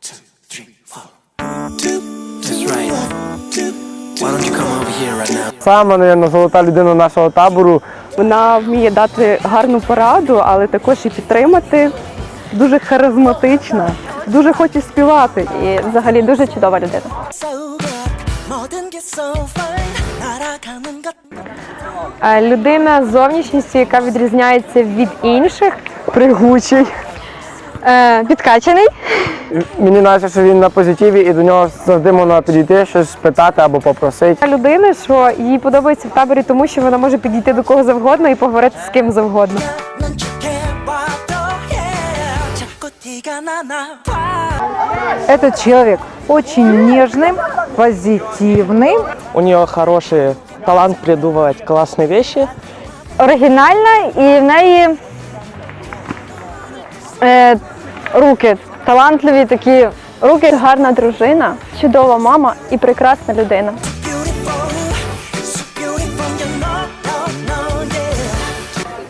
two, three, four. That's right. Why don't you come over here right now? Саме, мабуть, золота людина нашого табору. Вона вміє дати гарну пораду, але також і підтримати. Дуже харизматична, дуже хоче співати. І взагалі дуже чудова людина. So good 모든 게 so fine 날아가는 것 Е, Людина з зовнішністю, яка відрізняється від інших, пригучий, Е, Підкачаний. Мені здається, що він на позитиві і до нього завжди можна підійти, щось питати або попросити. Людина, що їй подобається в таборі, тому що вона може підійти до кого завгодно і поговорити з ким завгодно. Этот человек очень нежный, позитивный. У нее хороший талант придумывать классные вещи. Оригінальна і в неї е, руки талантливі такі руки. Гарна дружина, чудова мама і прекрасна людина.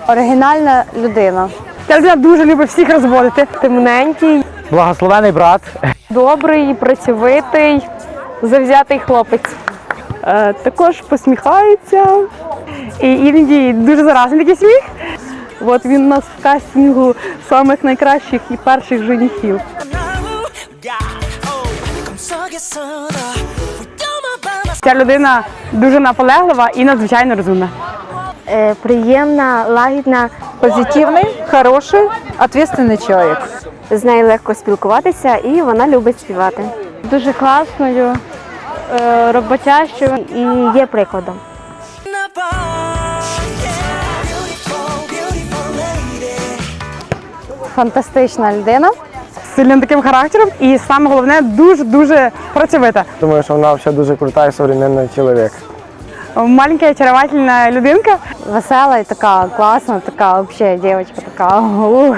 Оригінальна людина. Ця людина дуже любить всіх розводити. Темненький, Благословений брат. добрий, працьовитий, завзятий хлопець. Е, також посміхається. І іноді дуже заразний такий сміх. От він у нас в кастингу самих найкращих і перших женихів. Ця людина дуже наполеглива і надзвичайно розумна. Е, приємна, лагідна, позитивний, хороший, відповідальний чоловік. З нею легко спілкуватися і вона любить співати. Дуже класною, е, роботящою і є прикладом. фантастична людина. з Сильним таким характером і саме головне дуже дуже працьовита. Думаю, що вона ще дуже крута і современний чоловік. Маленька очаровательна людинка. Весела і така класна, така взагалі дівчинка, така ух.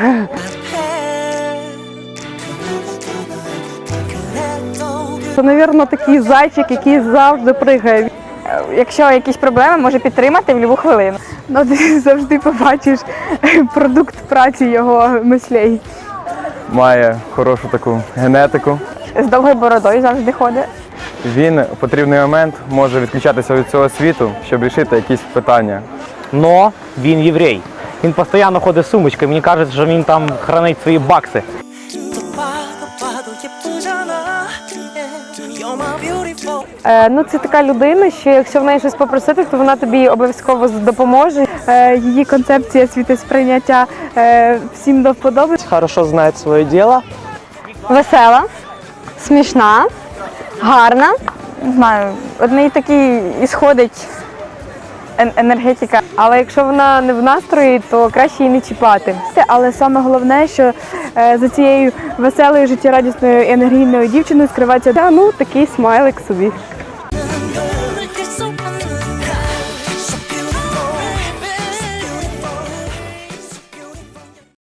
Це, мабуть, такий зайчик, який завжди пригає. Якщо якісь проблеми, може підтримати в будь-яку хвилину. Ну, ти завжди побачиш продукт праці його мислей. Має хорошу таку генетику. З довгою бородою завжди ходить. Він в потрібний момент може відключатися від цього світу, щоб вирішити якісь питання. Но він єврей. Він постійно ходить з сумочкою. Мені кажуть, що він там хранить свої бакси. Е, ну, це така людина, що якщо в неї щось попросити, то вона тобі обов'язково допоможе. Е, її концепція світосприйняття е, всім до вподоби. Хорошо знає своє діло. Весела, смішна, гарна. Не знаю, од неї такий ісходить ен- енергетика. Але якщо вона не в настрої, то краще її не чіпати. Але саме головне, що за цією веселою, життєрадісною, енергійною дівчиною скривається ну такий смайлик собі.